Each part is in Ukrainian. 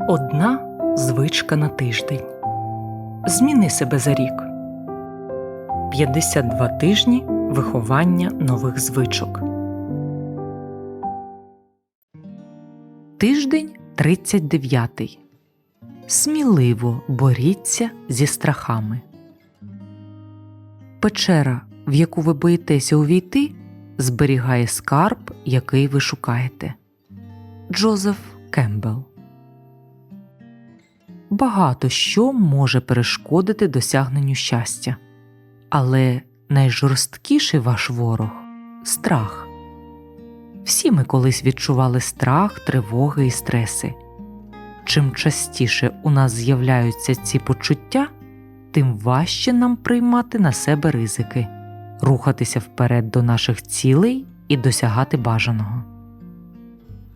Одна звичка на тиждень. Зміни себе за рік. 52 тижні виховання нових звичок. Тиждень 39. Сміливо боріться зі страхами. Печера, в яку ви боїтеся увійти, зберігає скарб, який ви шукаєте. Джозеф Кембл Багато що може перешкодити досягненню щастя, але найжорсткіший ваш ворог страх. Всі ми колись відчували страх, тривоги і стреси. Чим частіше у нас з'являються ці почуття, тим важче нам приймати на себе ризики, рухатися вперед до наших цілей і досягати бажаного.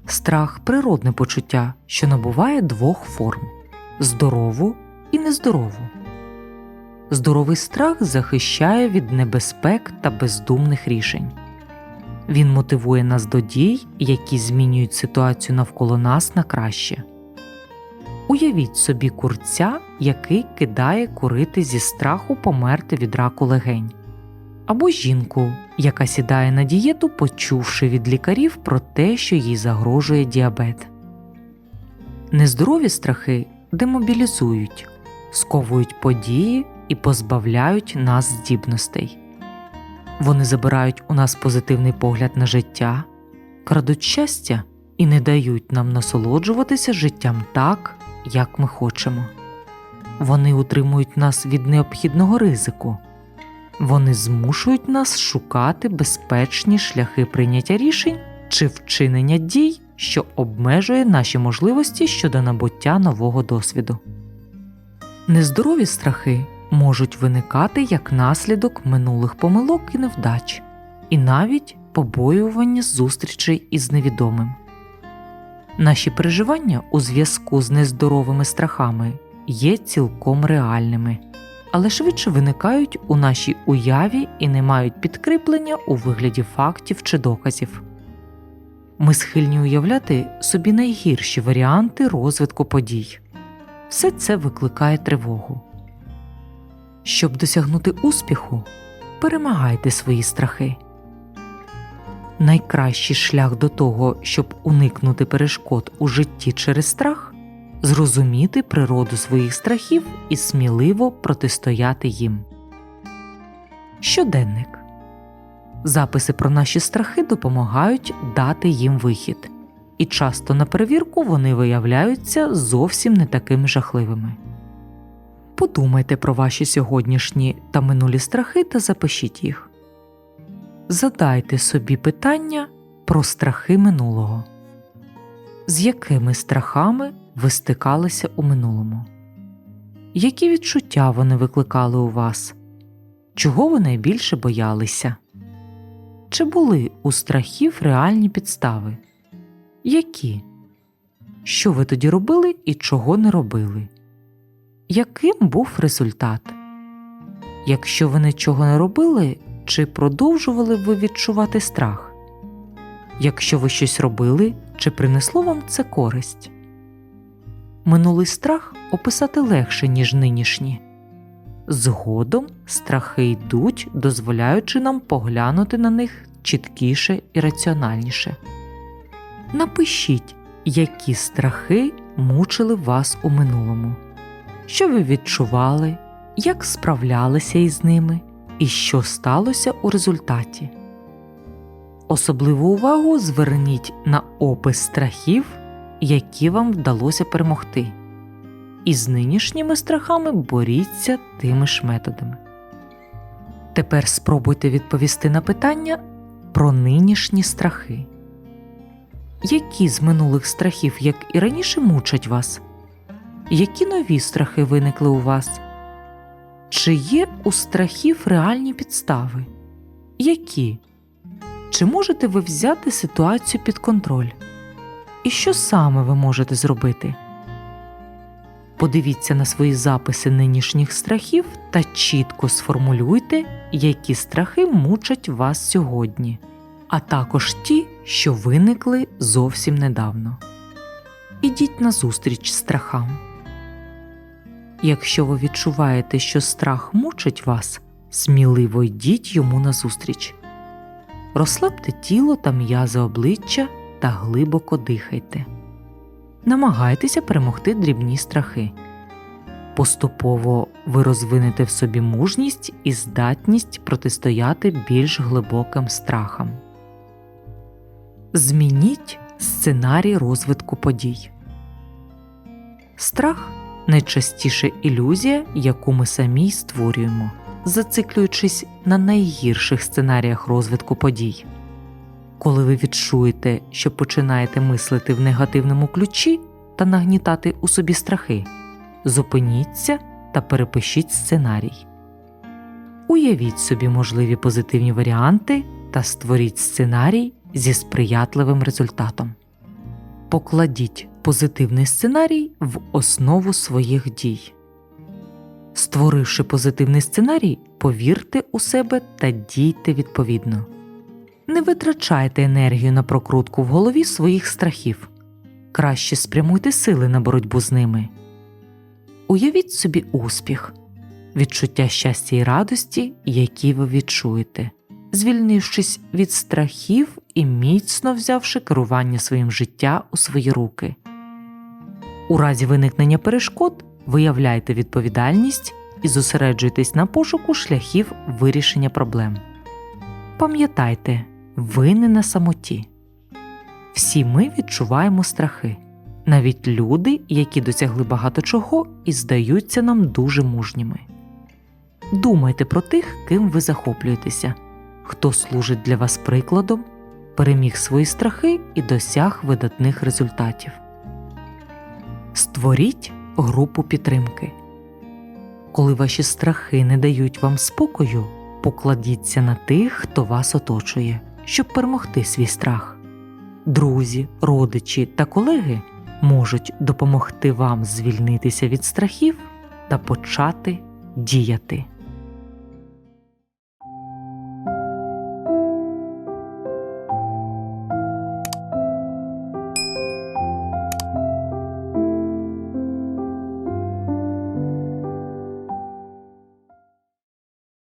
Страх природне почуття, що набуває двох форм здорову і нездорову. Здоровий страх захищає від небезпек та бездумних рішень. Він мотивує нас до дій, які змінюють ситуацію навколо нас на краще. Уявіть собі курця, який кидає курити зі страху померти від раку легень, або жінку, яка сідає на дієту, почувши від лікарів про те, що їй загрожує діабет. Нездорові страхи демобілізують, сковують події і позбавляють нас здібностей. Вони забирають у нас позитивний погляд на життя, крадуть щастя і не дають нам насолоджуватися життям так, як ми хочемо. Вони утримують нас від необхідного ризику, вони змушують нас шукати безпечні шляхи прийняття рішень чи вчинення дій, що обмежує наші можливості щодо набуття нового досвіду. Нездорові страхи можуть виникати як наслідок минулих помилок і невдач, і навіть побоювання зустрічей із невідомим. Наші переживання у зв'язку з нездоровими страхами є цілком реальними, але швидше виникають у нашій уяві і не мають підкріплення у вигляді фактів чи доказів. Ми схильні уявляти собі найгірші варіанти розвитку подій. Все це викликає тривогу. Щоб досягнути успіху, перемагайте свої страхи. Найкращий шлях до того, щоб уникнути перешкод у житті через страх зрозуміти природу своїх страхів і сміливо протистояти їм. Щоденник Записи про наші страхи допомагають дати їм вихід, і часто на перевірку вони виявляються зовсім не такими жахливими. Подумайте про ваші сьогоднішні та минулі страхи та запишіть їх. Задайте собі питання про страхи минулого. З якими страхами ви стикалися у минулому? Які відчуття вони викликали у вас? Чого ви найбільше боялися? Чи були у страхів реальні підстави? Які? Що ви тоді робили і чого не робили? Яким був результат? Якщо ви нічого не робили, чи продовжували ви відчувати страх? Якщо ви щось робили, чи принесло вам це користь? Минулий страх описати легше, ніж нинішні. Згодом страхи йдуть, дозволяючи нам поглянути на них чіткіше і раціональніше. Напишіть, які страхи мучили вас у минулому, що ви відчували, як справлялися із ними і що сталося у результаті. Особливу увагу зверніть на опис страхів, які вам вдалося перемогти і з нинішніми страхами боріться тими ж методами. Тепер спробуйте відповісти на питання про нинішні страхи. Які з минулих страхів, як і раніше, мучать вас? Які нові страхи виникли у вас? Чи є у страхів реальні підстави? Які? Чи можете ви взяти ситуацію під контроль? І що саме ви можете зробити? Подивіться на свої записи нинішніх страхів та чітко сформулюйте, які страхи мучать вас сьогодні, а також ті, що виникли зовсім недавно. ідіть назустріч страхам. Якщо ви відчуваєте, що страх мучить вас, сміливо йдіть йому назустріч. Розслабте тіло та м'язи обличчя та глибоко дихайте. Намагайтеся перемогти дрібні страхи. Поступово ви розвинете в собі мужність і здатність протистояти більш глибоким страхам. Змініть сценарій розвитку подій. Страх найчастіше ілюзія, яку ми самі створюємо, зациклюючись на найгірших сценаріях розвитку подій. Коли ви відчуєте, що починаєте мислити в негативному ключі та нагнітати у собі страхи, зупиніться та перепишіть сценарій. Уявіть собі можливі позитивні варіанти та створіть сценарій зі сприятливим результатом. Покладіть позитивний сценарій в основу своїх дій. Створивши позитивний сценарій, повірте у себе та дійте відповідно. Не витрачайте енергію на прокрутку в голові своїх страхів. Краще спрямуйте сили на боротьбу з ними. Уявіть собі успіх, відчуття щастя і радості, які ви відчуєте, звільнившись від страхів і міцно взявши керування своїм життя у свої руки. У разі виникнення перешкод виявляйте відповідальність і зосереджуйтесь на пошуку шляхів вирішення проблем. Пам'ятайте, ви не на самоті. Всі ми відчуваємо страхи, навіть люди, які досягли багато чого і здаються нам дуже мужніми. Думайте про тих, ким ви захоплюєтеся, хто служить для вас прикладом, переміг свої страхи і досяг видатних результатів. Створіть групу підтримки. Коли ваші страхи не дають вам спокою, покладіться на тих, хто вас оточує, щоб перемогти свій страх. Друзі, родичі та колеги можуть допомогти вам звільнитися від страхів та почати діяти.